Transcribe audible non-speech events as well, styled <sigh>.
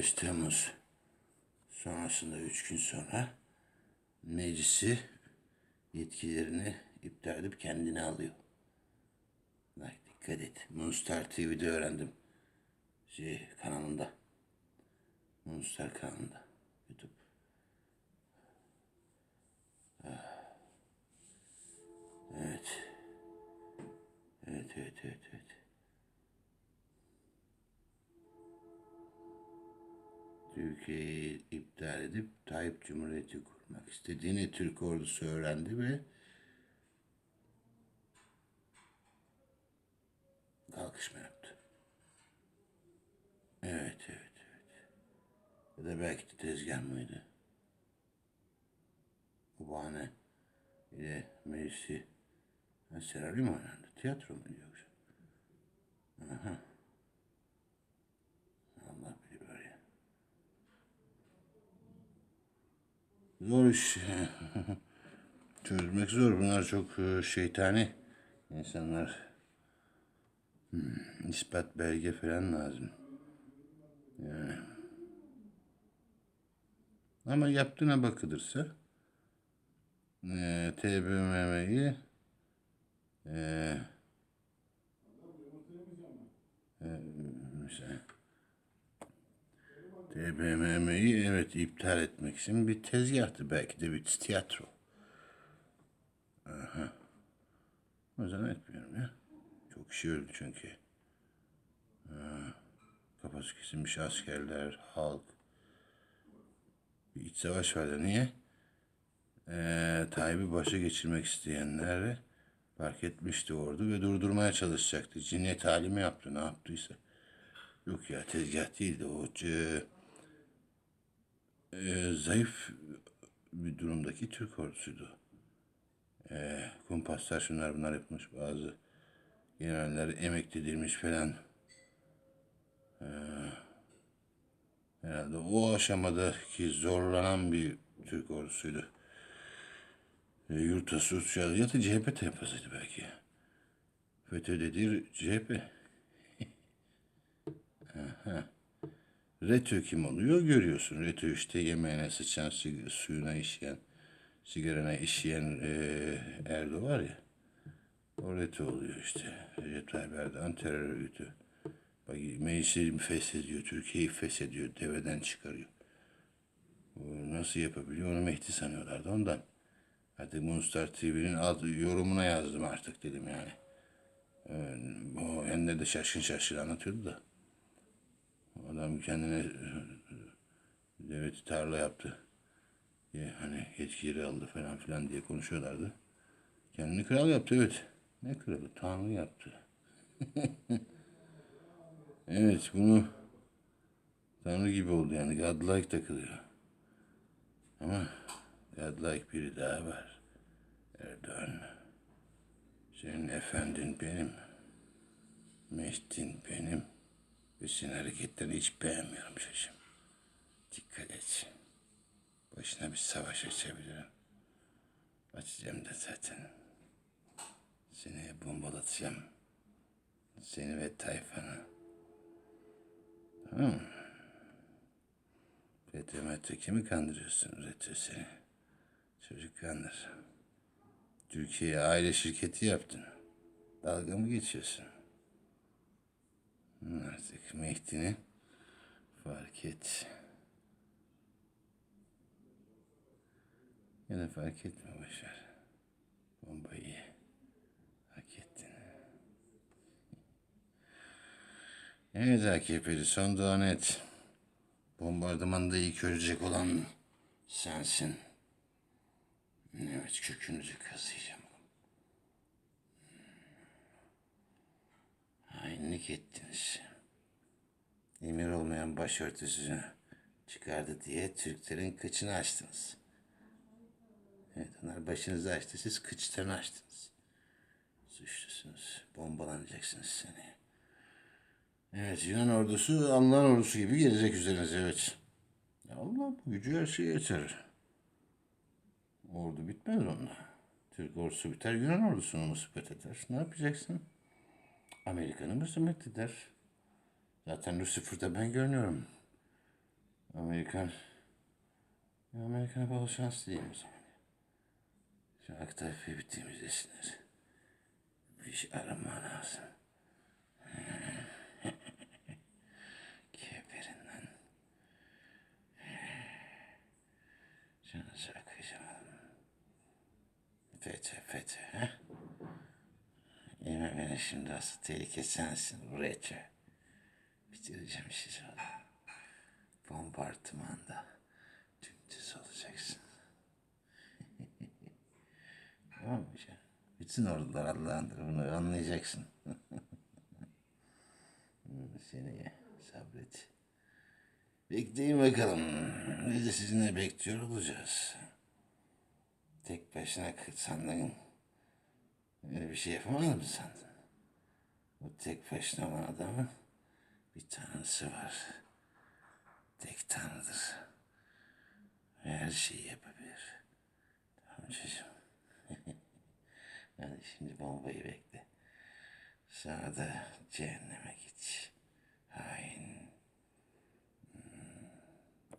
15 Temmuz sonrasında 3 gün sonra meclisi yetkilerini iptal edip kendine alıyor. Bak dikkat et. Moonstar TV'de öğrendim. Şey kanalında. Moonstar kanalında. YouTube. Ah. Evet. Evet, evet, evet, evet. Türkiye'yi iptal edip Tayyip Cumhuriyeti kurmak istediğini Türk ordusu öğrendi ve kalkışma yaptı. Evet, evet, evet. Ya da belki de tezgah mıydı? Bu bahane ile meclisi senaryo mu oynandı? Tiyatro mu yoksa? Aha. Allah bilir var ya. Zor iş. <laughs> Çözmek zor. Bunlar çok e, şeytani insanlar. Hmm, ispat belge falan lazım. Yani. Ama yaptığına bakılırsa e, TBMM'yi e, e, mesela TBMM'yi evet iptal etmek için bir tezgahtı belki de bir tiyatro. Aha. O zaman etmiyorum ya. Çok kişi öldü çünkü. Ha. Kafası kesilmiş askerler, halk. Bir iç savaş vardı. Niye? Ee, Tayyip'i başa geçirmek isteyenler fark etmişti ordu ve durdurmaya çalışacaktı. Cinnet halimi yaptı ne yaptıysa. Yok ya tezgah değildi o. e, zayıf bir durumdaki Türk ordusuydu. E, kumpaslar şunlar bunlar yapmış bazı generaller emekli edilmiş falan. E, herhalde o aşamadaki zorlanan bir Türk ordusuydu. E, yurtta sosyal ya da CHP tayfasıydı belki. FETÖ'dedir CHP. <laughs> Retö kim oluyor görüyorsun. Retö işte yemeğine sıçan, suyuna işeyen, sigarana işeyen e, Erdo var ya. O Retö oluyor işte. Recep Tayyip Erdoğan terör örgütü. Bak meclisi feshediyor, Türkiye'yi feshediyor, deveden çıkarıyor. Nasıl yapabiliyor onu Mehdi sanıyorlardı ondan. Hadi Moonstar TV'nin ad, yorumuna yazdım artık dedim yani. Ee, o Ender de şaşkın şaşkın anlatıyordu da. Adam kendine e, devleti tarla yaptı. diye hani yetkileri aldı falan filan diye konuşuyorlardı. Kendini kral yaptı evet. Ne kralı? Tanrı yaptı. <laughs> evet bunu Tanrı gibi oldu yani godlike takılıyor. Ama godlike biri daha var. Erdoğan. Senin efendin benim. Mehdi'in benim. Ve hareketlerini hiç beğenmiyorum çocuğum. Dikkat et. Başına bir savaş açabilirim. Açacağım da zaten. Seni bombalatacağım. Seni ve tayfanı. Tamam mı? Retro metro kimi kandırıyorsun retro seni? Çocuk kandır. Türkiye'ye aile şirketi yaptın. Dalga mı geçiyorsun? Artık Mehdi'ni fark et. Ya da fark etme boşver. Bombayı hak ettin. Evet AKP'li son duan et. Bombardımanda ilk ölecek olan sensin. Evet kökünüzü kazıyacağım. Hainlik ettiniz. Emir olmayan başörtüsünü çıkardı diye Türklerin kıçını açtınız. Evet onlar başınızı açtı siz kıçlarını açtınız. Suçlusunuz. Bombalanacaksınız seni. Evet Yunan ordusu Allah'ın ordusu gibi gelecek üzerinize evet. Ya Allah bu gücü her şeye yeter. Ordu bitmez onunla. Türk ordusu biter Yunan ordusunu musibet eder. Ne yapacaksın? Amerika'nı musibet eder. Zaten Lucifer'da ben görünüyorum. Amerikan Amerikan'a bol şans diyeyim o zaman. Şu Aktayfa'yı bir temizlesinler. Bir iş arama lazım. <laughs> Geberin lan. Canı saklayacağım. FETÖ, FETÖ. Ha? Yeme beni şimdi asıl tehlike sensin. FETÖ. Bitireceğim sizi orada. Bombardımanda. Dümdüz olacaksın. <laughs> tamam mı canım? Bütün ordular adlandır bunu anlayacaksın. <laughs> Seni sabret. Bekleyin bakalım. Biz de sizinle bekliyor olacağız. Tek başına sandın. Öyle bir şey yapamaz mı sandın? Bu tek başına olan adamın bir tanrısı var. Tek tanrıdır. Her şeyi yapabilir. Tamam çocuğum. <laughs> Hadi şimdi bombayı bekle. Sonra da cehenneme git. Hain.